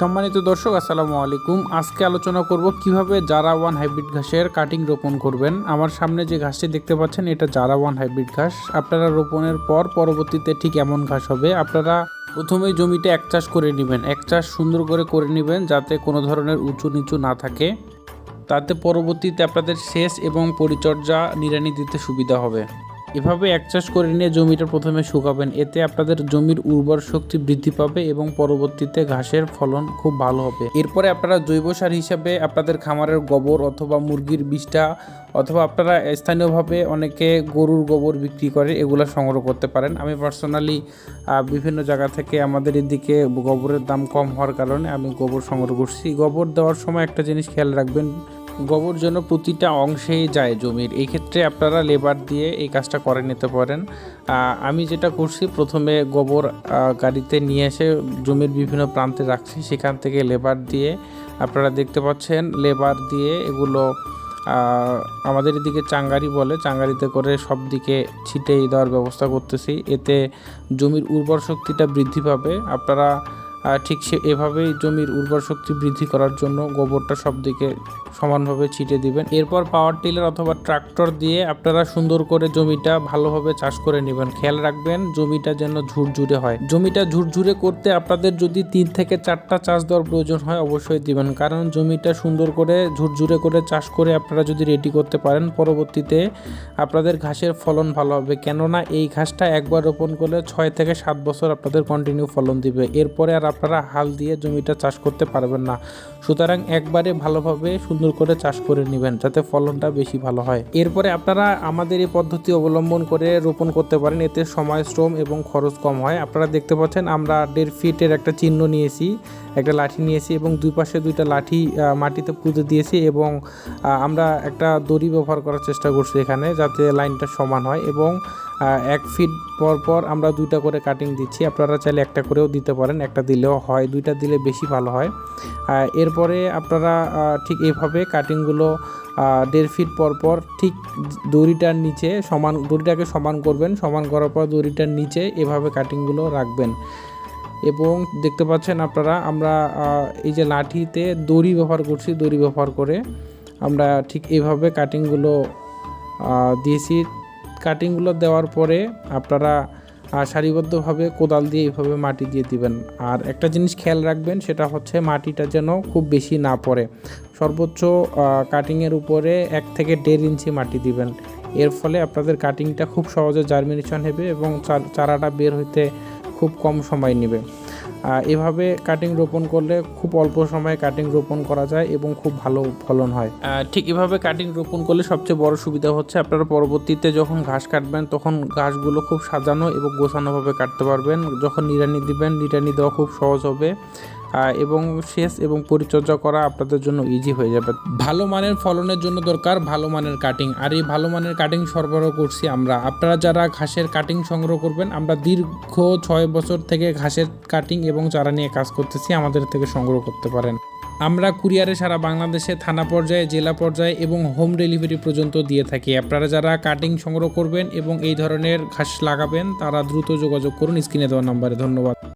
সম্মানিত দর্শক, আসসালামু আলাইকুম। আজকে আলোচনা করব কীভাবে জারা ওয়ান হাইব্রিড ঘাসের কাটিং রোপণ করবেন। আমার সামনে যে ঘাসটি দেখতে পাচ্ছেন, এটা জারা ওয়ান হাইব্রিড ঘাস। আপনারা রোপণের পর পরবর্তীতে ঠিক এমন ঘাস হবে। আপনারা প্রথমেই জমিতে এক চাষ করে নেবেন। এক চাষ সুন্দর করে করে নেবেন যাতে কোনো ধরনের উঁচু নিচু না থাকে। তাতে পরবর্তীতে আপনাদের সেচ এবং পরিচর্যা নিড়ানি দিতে সুবিধা হবে। এভাবে এক চাষ করে নিয়ে জমিটা প্রথমে শুকাবেন। এতে আপনাদের জমির উর্বর শক্তি বৃদ্ধি পাবে এবং পরবর্তীতে ঘাসের ফলন খুব ভালো হবে। এরপরে আপনারা জৈব সার হিসাবে আপনাদের খামারের গোবর অথবা মুরগির বিষটা অথবা আপনারা স্থানীয়ভাবে অনেকে গরুর গোবর বিক্রি করে এগুলো সংগ্রহ করতে পারেন। আমি পার্সোনালি বিভিন্ন জায়গা থেকে আমাদের এদিকে গোবরের দাম কম হওয়ার কারণে আমি গোবর সংগ্রহ করছি। গোবর দেওয়ার সময় একটা জিনিস খেয়াল রাখবেন গোবর যেন প্রতিটা অংশেই যায় জমির। এই ক্ষেত্রে আপনারা লেবার দিয়ে এই কাজটা করে নিতে পারেন। আমি যেটা করছি, প্রথমে গোবর গাড়িতে নিয়ে এসে জমির বিভিন্ন প্রান্তে রাখছি। সেখান থেকে লেবার দিয়ে আপনারা দেখতে পাচ্ছেন লেবার দিয়ে এগুলো আমাদের এদিকে চাঙ্গারি বলে, চাঙ্গারিতে করে সব দিকে ছিটিয়ে দেওয়ার ব্যবস্থা করতেছি। এতে জমির উর্বর শক্তিটা বৃদ্ধি পাবে। আপনারা ঠিক সে, এভাবেই জমির উর্বর শক্তি বৃদ্ধি করার জন্য গোবরটা সব দিকে সমানভাবে ছিটিয়ে দিবেন। এরপর পাওয়ার টিলার অথবা ট্রাক্টর দিয়ে আপনারা সুন্দর করে জমিটা ভালোভাবে চাষ করে নেবেন। খেয়াল রাখবেন, জমিটা যেন ঝুরঝুরে হয়। জমিটা ঝুরঝুরে করতে আপনাদের যদি তিন থেকে চারটা চাষ দেওয়ার প্রয়োজন হয়, অবশ্যই দিবেন। কারণ জমিটা সুন্দর করে ঝুরঝুরে করে চাষ করে আপনারা যদি রেডি করতে পারেন, পরবর্তীতে আপনাদের ঘাসের ফলন ভালো হবে। কেননা এই ঘাসটা একবার রোপণ করলে ছয় থেকে সাত বছর আপনাদের কন্টিনিউ ফলন দিবে। এরপরে আর আপনারা হাল দিয়ে জমিটা চাষ করতে পারবেন না। সুতরাং একবারে ভালোভাবে সুন্দর করে চাষ করে নেবেন যাতে ফলনটা বেশি ভালো হয়। এরপরে আপনারা আমাদের এই পদ্ধতি অবলম্বন করে রোপণ করতে পারেন। এতে সময়, শ্রম এবং খরচ কম হয়। আপনারা দেখতে পাচ্ছেন আমরা দেড় ফিটের একটা চিহ্ন নিয়েছি, একটা লাঠি নিয়েছি এবং দুই পাশে দুইটা লাঠি মাটিতে পুঁতে দিয়েছি এবং আমরা একটা দড়ি ব্যবহার করার চেষ্টা করছি এখানে যাতে লাইনটা সমান হয় এবং এক ফিট পর পর আমরা দুইটা করে কাটিং দিচ্ছি। আপনারা চাইলে একটা করেও দিতে পারেন, একটা দিলেও হয়, দুইটা দিলে বেশি ভালো হয়। এরপরে আপনারা ঠিক এইভাবে কাটিংগুলো দেড় ফিট পর পর ঠিক দড়িটার নিচে সমান, দড়িটাকে সমান করবেন, সমান করার পর দড়িটার নিচে এভাবে কাটিংগুলো রাখবেন। এবং দেখতে পাচ্ছেন আপনারা, আমরা এই যে লাঠিতে দড়ি ব্যবহার করছি, দড়ি ব্যবহার করে আমরা ঠিক এইভাবে কাটিংগুলো দিয়েছি। কাটিংগুলো দেওয়ার পরে আপনারা সারিবদ্ধভাবে কোদাল দিয়ে এইভাবে মাটি দিয়ে দিবেন। আর একটা জিনিস খেয়াল রাখবেন, সেটা হচ্ছে মাটিটা যেন খুব বেশি না পড়ে। সর্বোচ্চ কাটিংয়ের উপরে এক থেকে দেড় ইঞ্চি মাটি দিবেন। এর ফলে আপনাদের কাটিংটা খুব সহজে জার্মিনেশন হবে এবং চারাটা বের হইতে খুব কম সময় নেবে। এভাবে কাটিং রোপণ করলে খুব অল্প সময়ে কাটিং রোপণ করা যায় এবং খুব ভালো ফলন হয়। ঠিক এভাবে কাটিং রোপণ করলে সবচেয়ে বড় সুবিধা হচ্ছে আপনারা পরবর্তীতে যখন ঘাস কাটবেন তখন ঘাসগুলো খুব সাজানো এবং গোছানোভাবে কাটতে পারবেন। যখন নিড়ানি দিবেন, নিড়ানি দেওয়া খুব সহজ হবে। এবং সেচ এবং পরিচর্যা করা আপনাদের জন্য ইজি হয়ে যাবে। ভালো মানের ফলনের জন্য দরকার, ভালো মানের কাটিং আর এই ভালো মানের কাটিং সরবরাহ করছি আমরা। আপনারা যারা ঘাসের কাটিং সংগ্রহ করবেন, আমরা দীর্ঘ ছয় বছর থেকে ঘাসের কাটিং এবং চারা নিয়ে কাজ করতেছি, আমাদের থেকে সংগ্রহ করতে পারেন। আমরা কুরিয়ারে সারা বাংলাদেশে থানা পর্যায়ে, জেলা পর্যায়ে এবং হোম ডেলিভারি পর্যন্ত দিয়ে থাকি। আপনারা যারা কাটিং সংগ্রহ করবেন এবং এই ধরনের ঘাস লাগাবেন, তারা দ্রুত যোগাযোগ করুন, স্ক্রিনে দেওয়া নাম্বারে। ধন্যবাদ।